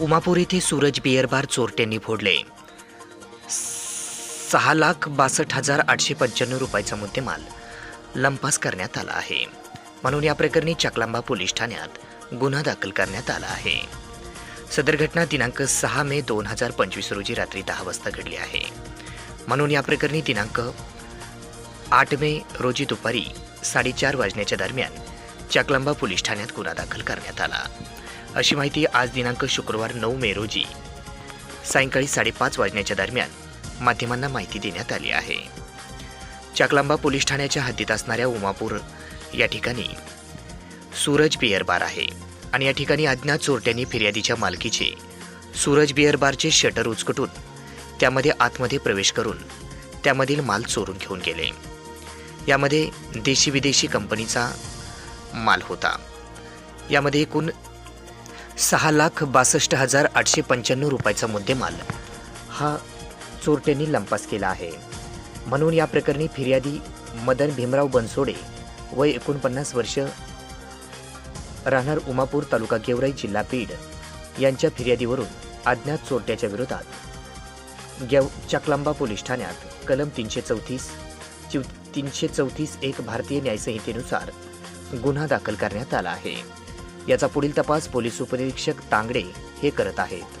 उमापूर येथे Suraj beer bar चोरट्यांनी फोडले. सहा लाख बासष्ट हजार आठशे पंच्याण्णव रुपयाचा मुद्देमाल लंपास करण्यात आला आहे. म्हणून या प्रकरणी चकलांबा पोलीस ठाण्यात गुन्हा दाखल करण्यात आला आहे. सदर घटना दिनांक सहा मे दोन हजार पंचवीस रोजी रात्री दहा वाजता घडली आहे. म्हणून या प्रकरणी दिनांक आठ मे रोजी दुपारी साडेचार वाजण्याच्या दरम्यान चकलंबा पोलीस ठाण्यात गुन्हा दाखल करण्यात आला. अशी माहिती आज दिनांक शुक्रवार नऊ मे रोजी सायंकाळी साडेपाच वाजण्याच्या दरम्यान माध्यमांना माहिती देण्यात आली आहे. चाकलांबा पोलीस ठाण्याच्या हद्दीत असणाऱ्या उमापूर या ठिकाणी सूरज बियर बार आहे आणि या ठिकाणी अज्ञात चोरट्यांनी फिर्यादीच्या मालकीचे सूरज बियर बारचे शटर उचकटून त्यामध्ये आतमध्ये प्रवेश करून त्यामधील माल चोरून घेऊन गेले. यामध्ये देशी विदेशी कंपनीचा माल होता. यामध्ये एकूण सहा लाख बासष्ट हजार आठशे पंच्याण्णव रुपयाचा मुद्देमाल हा चोरट्यांनी लंपास केला आहे. म्हणून या प्रकरणी फिर्यादी मदन भीमराव बनसोडे वय एकोणपन्नास वर्ष राहणार उमापूर तालुका गेवराई जिल्हा बीड यांच्या फिर्यादीवरून अज्ञात चोरट्याच्या विरोधात गेव चकलांबा पोलीस ठाण्यात कलम तीनशे चौतीस चिव तीनशे चौतीस एक भारतीय न्यायसंहितेनुसार गुन्हा दाखल करण्यात आला आहे. याचा पुढील तपास पोलीस उपनिरीक्षक तांगडे हे करत आहेत.